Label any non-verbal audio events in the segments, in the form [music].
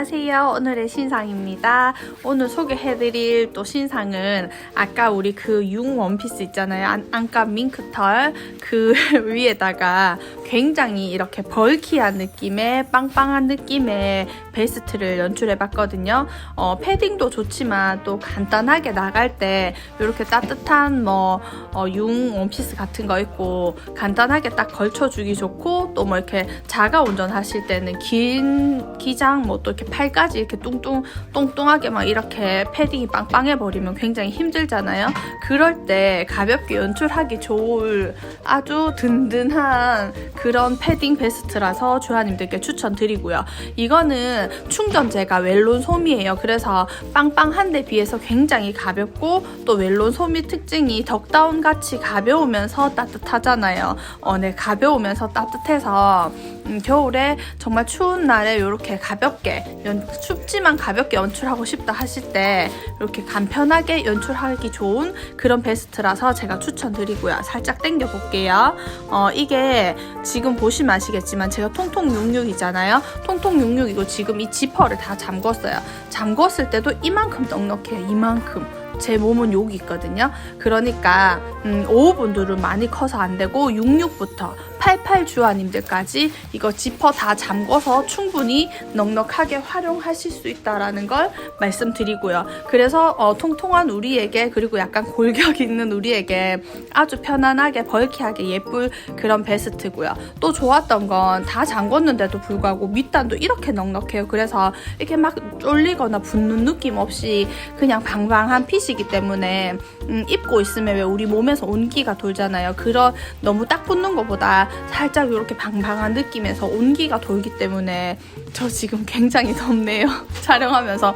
안녕하세요. 오늘의 신상입니다. 오늘 소개해드릴 또 신상은 아까 우리 그 융 원피스 있잖아요. 안, 안감 밍크털 그 [laughs] 위에다가 굉장히 이렇게 벌키한 느낌의 빵빵한 느낌의 베스트를 연출해봤거든요. 어, 패딩도 좋지만 또 간단하게 나갈 때 이렇게 따뜻한 뭐 어, 융 원피스 같은 거 있고 간단하게 딱 걸쳐주기 좋고 또 뭐 이렇게 자가 운전하실 때는 긴 기장 뭐 또 이렇게 팔까지 이렇게 뚱뚱 뚱뚱하게 막 이렇게 패딩이 빵빵해 버리면 굉장히 힘들잖아요. 그럴 때 가볍게 연출하기 좋을 아주 든든한 그런 패딩 베스트라서 주하님들께 추천드리고요. 이거는 충전재가 웰론 솜이에요. 그래서 빵빵한 데 비해서 굉장히 가볍고 또 웰론 솜의 특징이 덕다운 같이 가벼우면서 따뜻하잖아요. 어, 네, 가벼우면서 따뜻해서 음, 겨울에 정말 추운 날에 이렇게 가볍게 연- 춥지만 가볍게 연출하고 싶다 하실 때 이렇게 간편하게 연출하기 좋은 그런 베스트라서 제가 추천드리고요. 살짝 당겨 볼게요. 어, 이게 지금 보시면 아시겠지만 제가 통통 66이잖아요. 통통 66이고 지금 이 지퍼를 다 잠궜어요. 잠궜을 때도 이만큼 넉넉해요. 이만큼. 제 몸은 여기 있거든요. 그러니까 음, 5분들은 많이 커서 안 되고 66부터 88 주아님들까지 이거 지퍼 다 잠궈서 충분히 넉넉하게 활용하실 수 있다라는 걸 말씀드리고요. 그래서 어, 통통한 우리에게 그리고 약간 골격 있는 우리에게 아주 편안하게 벌키하게 예쁠 그런 베스트고요. 또 좋았던 건 다 잠궜는데도 불구하고 밑단도 이렇게 넉넉해요. 그래서 이렇게 막 쫄리거나 붓는 느낌 없이 그냥 방방한 핏이기 때문에 음, 입고 있으면 왜 우리 몸에서 온기가 돌잖아요. 그런 너무 딱 붙는 것보다 살짝 이렇게 방방한 느낌에서 온기가 돌기 때문에 저 지금 굉장히 덥네요. [laughs] 촬영하면서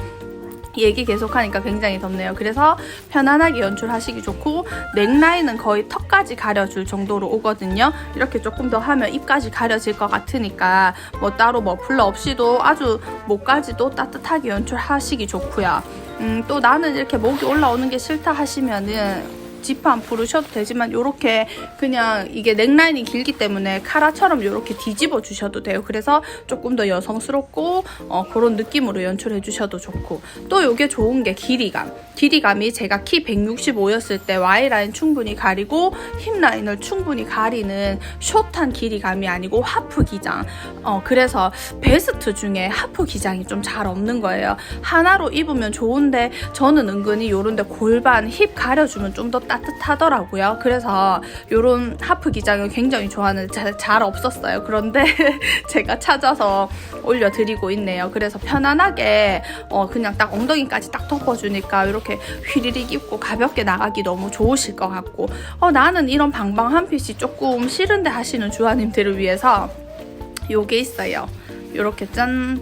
얘기 계속하니까 굉장히 덥네요. 그래서 편안하게 연출하시기 좋고 넥라인은 거의 턱까지 가려줄 정도로 오거든요. 이렇게 조금 더 하면 입까지 가려질 것 같으니까 뭐 따로 머플러 없이도 아주 목까지도 따뜻하게 연출하시기 좋고요. 음, 또 나는 이렇게 목이 올라오는 게 싫다 하시면은 지퍼 안 풀으셔도 되지만 이렇게 그냥 이게 넥라인이 길기 때문에 카라처럼 이렇게 뒤집어 주셔도 돼요. 그래서 조금 더 여성스럽고 어, 그런 느낌으로 연출해 주셔도 좋고 또 이게 좋은 게 길이감. 길이감이 제가 키 165였을 때 Y라인 충분히 가리고 힙 라인을 충분히 가리는 숏한 길이감이 아니고 하프 기장. 어, 그래서 베스트 중에 하프 기장이 좀 잘 없는 거예요. 하나로 입으면 좋은데 저는 은근히 요런데 골반 힙 가려주면 좀더 따뜻하더라고요. 그래서 요런 하프 기장을 굉장히 좋아하는 잘, 잘 없었어요. 그런데 [laughs] 제가 찾아서 올려드리고 있네요. 그래서 편안하게 어, 그냥 딱 엉덩이까지 딱 덮어주니까 이렇게 휘리릭 입고 가볍게 나가기 너무 좋으실 것 같고 어, 나는 이런 방방한 핏이 조금 싫은데 하시는 주아님들을 위해서 요게 있어요. 요렇게 짠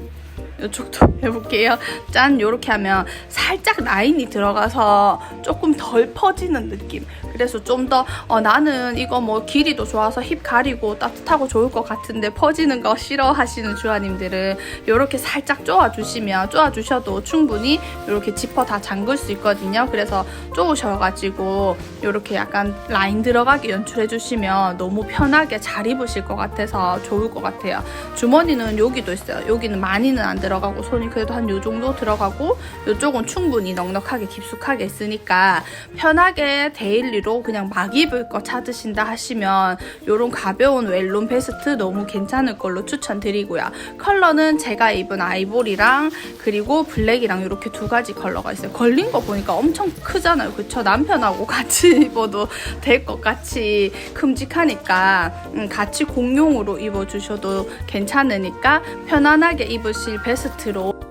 이쪽도 [laughs] 해볼게요. 짠 요렇게 하면 살짝 라인이 들어가서 조금 덜 퍼지는 느낌. 그래서 좀 더 어, 나는 이거 뭐 길이도 좋아서 힙 가리고 따뜻하고 좋을 것 같은데 퍼지는 거 싫어하시는 주아님들은 이렇게 살짝 쪼아주시면 쪼아주셔도 충분히 이렇게 지퍼 다 잠글 수 있거든요. 그래서 쪼으셔가지고 이렇게 약간 라인 들어가게 연출해주시면 너무 편하게 잘 입으실 것 같아서 좋을 것 같아요. 주머니는 여기도 있어요. 여기는 많이는 안 들어가고 손이 그래도 한 요 정도 들어가고 이쪽은 충분히 넉넉하게 깊숙하게 있으니까 편하게 데일리 로 그냥 막 입을 거 찾으신다 하시면 이런 가벼운 웰론 베스트 너무 괜찮을 걸로 추천드리고요. 컬러는 제가 입은 아이보리랑 그리고 블랙이랑 이렇게 두 가지 컬러가 있어요. 걸린 거 보니까 엄청 크잖아요. 그쵸? 남편하고 [laughs] 같이 입어도 될 것 같이 큼직하니까 음, 같이 공용으로 입어주셔도 괜찮으니까 편안하게 입으실 베스트로